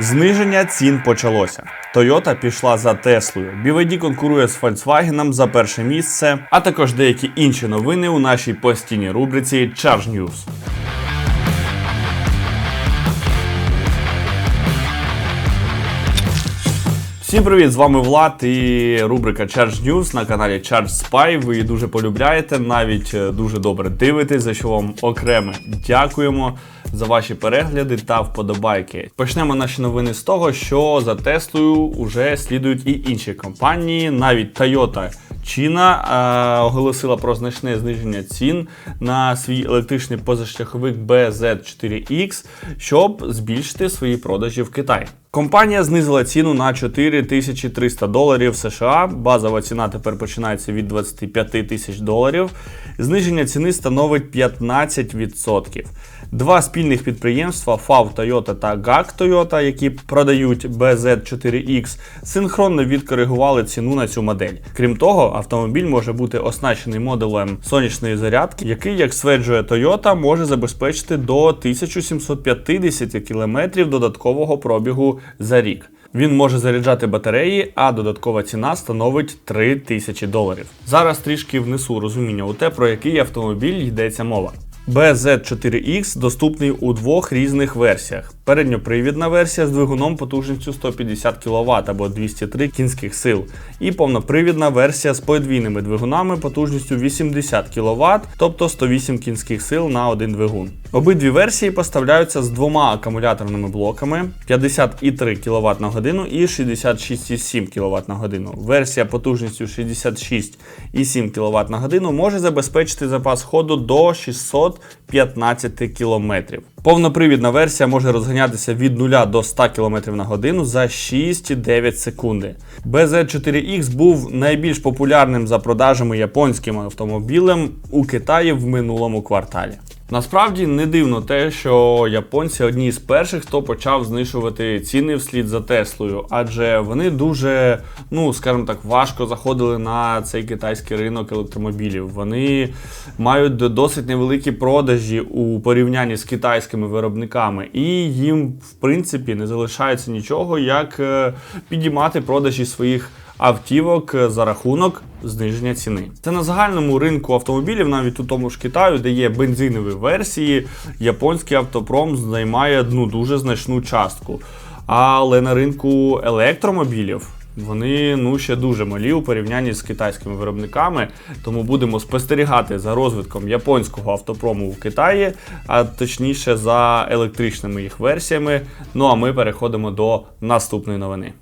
Зниження цін почалося. Toyota пішла за Теслою. BYD конкурує з Volkswagen за перше місце, а також деякі інші новини у нашій постійній рубриці Charge News. Всім привіт! З вами Влад і рубрика Charge News на каналі Charge Spy. Ви її дуже полюбляєте, навіть е, дуже добре дивитесь, за що вам окремо дякуємо за ваші перегляди та вподобайки. Почнемо наші новини з того, що за Теслою вже слідують і інші компанії, навіть Toyota Чіна е, оголосила про значне зниження цін на свій електричний позашляховик BZ4X, щоб збільшити свої продажі в Китаї. Компанія знизила ціну на 4300 доларів США. Базова ціна тепер починається від 25 тисяч доларів. Зниження ціни становить 15%. Два спільних підприємства FAW Toyota та GAC Toyota, які продають BZ4X, синхронно відкоригували ціну на цю модель. Крім того, автомобіль може бути оснащений модулем сонячної зарядки, який, як стверджує Toyota, може забезпечити до 1750 км додаткового пробігу за рік. Він може заряджати батареї, а додаткова ціна становить 3 тисячі доларів. Зараз трішки внесу розуміння у те, про який автомобіль йдеться мова. BZ4X доступний у двох різних версіях. Передньопривідна версія з двигуном потужністю 150 кВт або 203 кінських сил, і повнопривідна версія з подвійними двигунами потужністю 80 кВт, тобто 108 кінських сил на один двигун. Обидві версії поставляються з двома акумуляторними блоками 50,3 кВт на годину і 66,7 кВт на годину. Версія потужністю 66,7 кВт на годину може забезпечити запас ходу до 615 км. Повнопривідна версія може розганятися від 0 до 100 км на годину за 6,9 секунди. BZ4X був найбільш популярним за продажами японським автомобілем у Китаї в минулому кварталі. Насправді не дивно те, що японці одні з перших, хто почав знижувати ціни вслід за Теслою, адже вони дуже, ну скажімо так, важко заходили на цей китайський ринок електромобілів. Вони мають досить невеликі продажі у порівнянні з китайськими виробниками, і їм, в принципі, не залишається нічого, як е, підіймати продажі своїх автівок за рахунок зниження ціни. Це на загальному ринку автомобілів, навіть у тому ж Китаю, де є бензинові версії, японський автопром займає ну, дуже значну частку. Але на ринку електромобілів. Вони ну ще дуже малі у порівнянні з китайськими виробниками, тому будемо спостерігати за розвитком японського автопрому в Китаї, а точніше за електричними їх версіями. Ну а ми переходимо до наступної новини.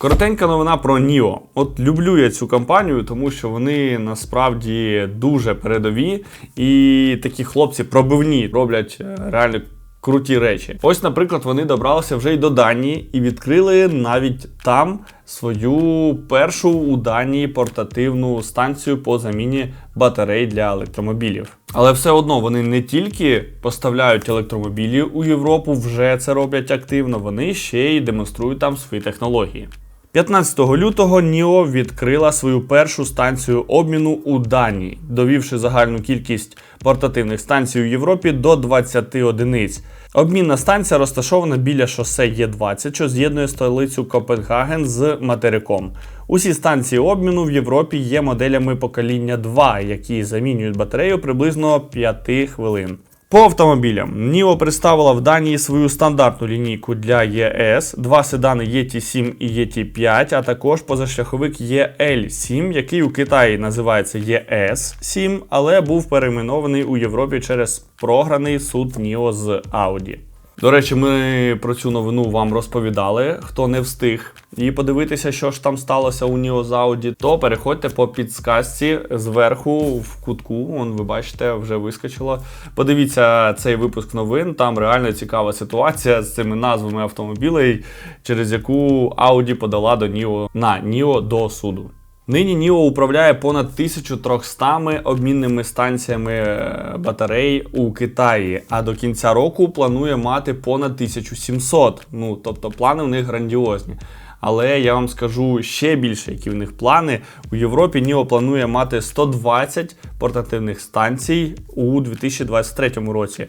Коротенька новина про Ніо. От люблю я цю компанію, тому що вони насправді дуже передові і такі хлопці пробивні роблять е, реально. Круті речі. Ось, наприклад, вони добралися вже й до Данії і відкрили навіть там свою першу у Данії портативну станцію по заміні батарей для електромобілів. Але все одно вони не тільки поставляють електромобілі у Європу, вже це роблять активно, вони ще й демонструють там свої технології. 15 лютого Ніо відкрила свою першу станцію обміну у Данії, довівши загальну кількість портативних станцій у Європі до 20 одиниць. Обмінна станція розташована біля шосе Є20, що з'єднує столицю Копенгаген з материком. Усі станції обміну в Європі є моделями покоління 2, які замінюють батарею приблизно 5 хвилин. По автомобілям Ніо представила в Данії свою стандартну лінійку для ЄС, два седани ET7 і ET5, а також позашляховик ЄЛ7, який у Китаї називається ЄС7, але був перейменований у Європі через програний суд Ніо з Audi. До речі, ми про цю новину вам розповідали. Хто не встиг і подивитися, що ж там сталося у Ніо Зауді, то переходьте по підсказці зверху в кутку. Вон, ви бачите, вже вискочило. Подивіться цей випуск новин. Там реально цікава ситуація з цими назвами автомобілей, через яку Audi подала до Ніо на Ніо до суду. Нині Ніо управляє понад 1300 обмінними станціями е, батарей у Китаї, а до кінця року планує мати понад 1700. Ну тобто плани в них грандіозні. Але я вам скажу ще більше, які в них плани. У Європі Ніо планує мати 120 портативних станцій у 2023 році.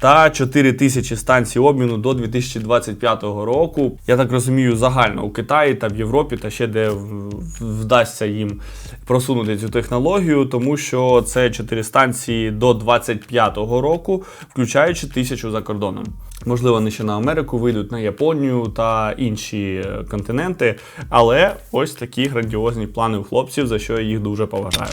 Та 4 тисячі станцій обміну до 2025 року. Я так розумію, загально у Китаї та в Європі, та ще де вдасться їм просунути цю технологію, тому що це 4 станції до 25 року, включаючи тисячу за кордоном. Можливо, вони ще на Америку вийдуть, на Японію та інші е, континенти. Але ось такі грандіозні плани у хлопців, за що я їх дуже поважаю.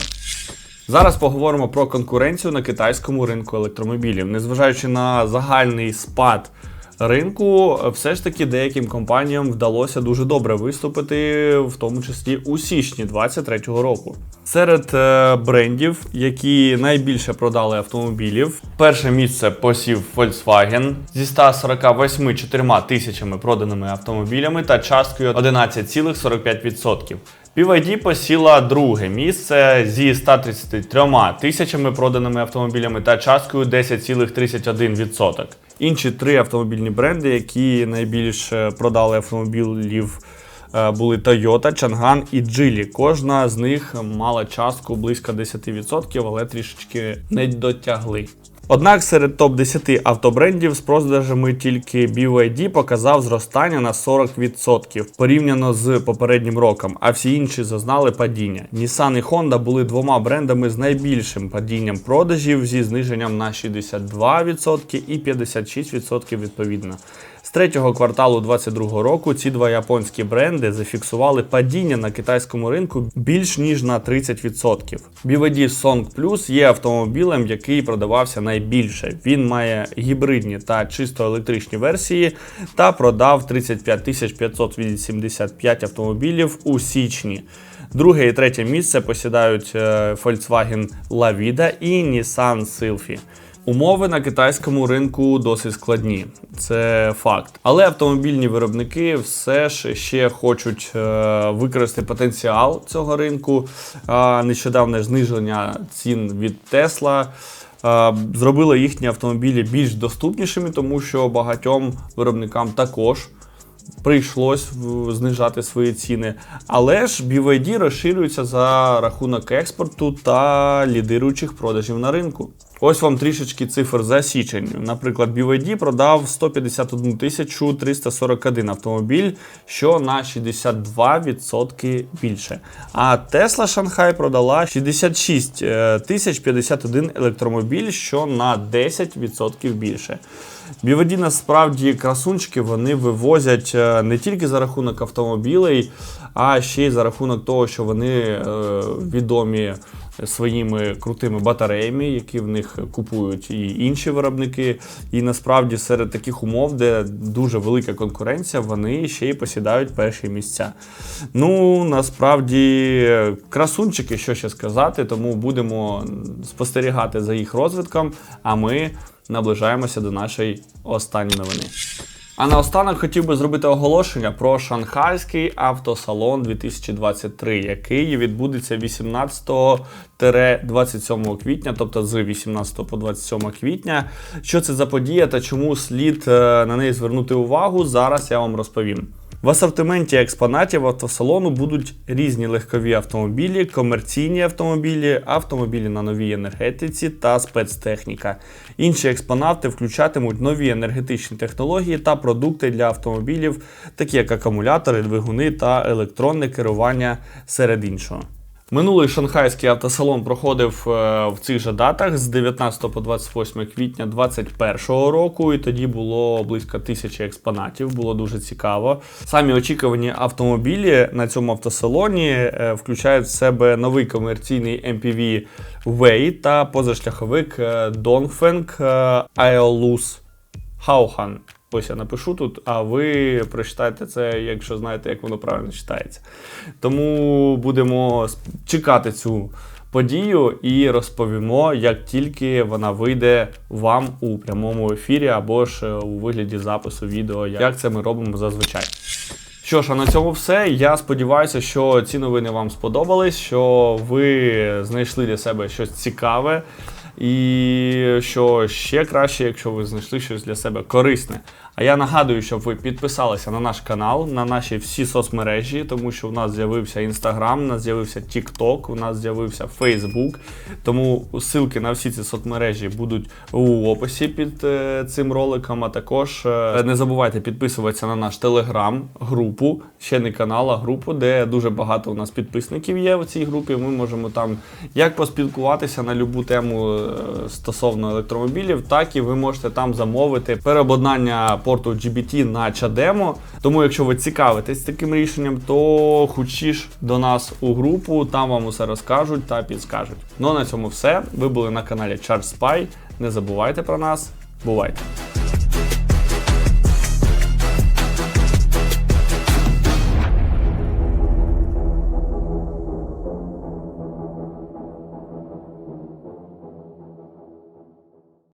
Зараз поговоримо про конкуренцію на китайському ринку електромобілів. Незважаючи на загальний спад ринку, все ж таки деяким компаніям вдалося дуже добре виступити, в тому числі у січні 2023 року. Серед е, брендів, які найбільше продали автомобілів, перше місце посів Volkswagen зі 148,4 тисячами проданими автомобілями та часткою 11,45%. BYD посіла друге місце зі 133 тисячами проданими автомобілями та часткою 10,31%. Інші три автомобільні бренди, які найбільше продали автомобілів, е, були Toyota, Chang'an і Geely. Кожна з них мала частку близько 10%, але трішечки не дотягли. Однак серед топ-10 автобрендів з продажами тільки BYD показав зростання на 40% порівняно з попереднім роком, а всі інші зазнали падіння. Nissan і Honda були двома брендами з найбільшим падінням продажів зі зниженням на 62% і 56% відповідно. Третього кварталу 2022 року ці два японські бренди зафіксували падіння на китайському ринку більш ніж на 30%. BYD Song Plus є автомобілем, який продавався найбільше. Він має гібридні та чисто електричні версії та продав 35 585 автомобілів у січні. Друге і третє місце посідають е, Volkswagen La Vida і Nissan Sylphy. Умови на китайському ринку досить складні, це факт. Але автомобільні виробники все ж ще хочуть е, використати потенціал цього ринку. Нещодавне зниження цін від Tesla е, зробило їхні автомобілі більш доступнішими, тому що багатьом виробникам також прийшлось знижати свої ціни. Але ж BYD розширюється за рахунок експорту та лідируючих продажів на ринку. Ось вам трішечки цифр за січень. Наприклад, BYD продав 151 тисячу 341 автомобіль, що на 62% більше. А Tesla Шанхай продала 66 е, тисяч 51 електромобіль, що на 10% більше. BYD насправді красунчики вони вивозять е, не тільки за рахунок автомобілей, а ще й за рахунок того, що вони е, відомі своїми крутими батареями, які в них купують і інші виробники. І насправді серед таких умов, де дуже велика конкуренція, вони ще й посідають перші місця. Ну насправді красунчики, що ще сказати, тому будемо спостерігати за їх розвитком. А ми наближаємося до нашої останньої новини. А наостанок хотів би зробити оголошення про Шанхайський автосалон 2023, який відбудеться 18-27 квітня, тобто з 18 по 27 квітня. Що це за подія та чому слід е, на неї звернути увагу, зараз я вам розповім. В асортименті експонатів автосалону будуть різні легкові автомобілі, комерційні автомобілі, автомобілі на новій енергетиці та спецтехніка. Інші експонати включатимуть нові енергетичні технології та продукти для автомобілів, такі як акумулятори, двигуни та електронне керування серед іншого. Минулий шанхайський автосалон проходив е, в цих же датах з 19 по 28 квітня 2021 року, і тоді було близько тисячі експонатів. Було дуже цікаво. Самі очікувані автомобілі на цьому автосалоні е, включають в себе новий комерційний MPV Way та позашляховик е, Dongfeng Aeolus Hauhan. Ось я напишу тут, а ви прочитайте це, якщо знаєте, як воно правильно читається. Тому будемо чекати цю подію і розповімо, як тільки вона вийде вам у прямому ефірі або ж е, у вигляді запису відео, як це ми робимо зазвичай. Що ж, а на цьому все. Я сподіваюся, що ці новини вам сподобались, що ви знайшли для себе щось цікаве. І що ще краще, якщо ви знайшли щось для себе корисне. Я нагадую, щоб ви підписалися на наш канал, на наші всі соцмережі, тому що у нас з'явився Інстаграм, у нас з'явився TikTok, у нас з'явився Facebook. Тому ссылки на всі ці соцмережі будуть у описі під е, цим роликом. А також е, не забувайте підписуватися на наш телеграм-групу, ще не канал, а групу, де дуже багато у нас підписників є в цій групі. Ми можемо там як поспілкуватися на любу тему е, стосовно електромобілів, так і ви можете там замовити переобладнання порту GBT на чадемо. Тому, якщо ви цікавитесь таким рішенням, то хочіш до нас у групу, там вам усе розкажуть та підскажуть. Ну а на цьому все. Ви були на каналі Charge Spy. Не забувайте про нас. Бувайте!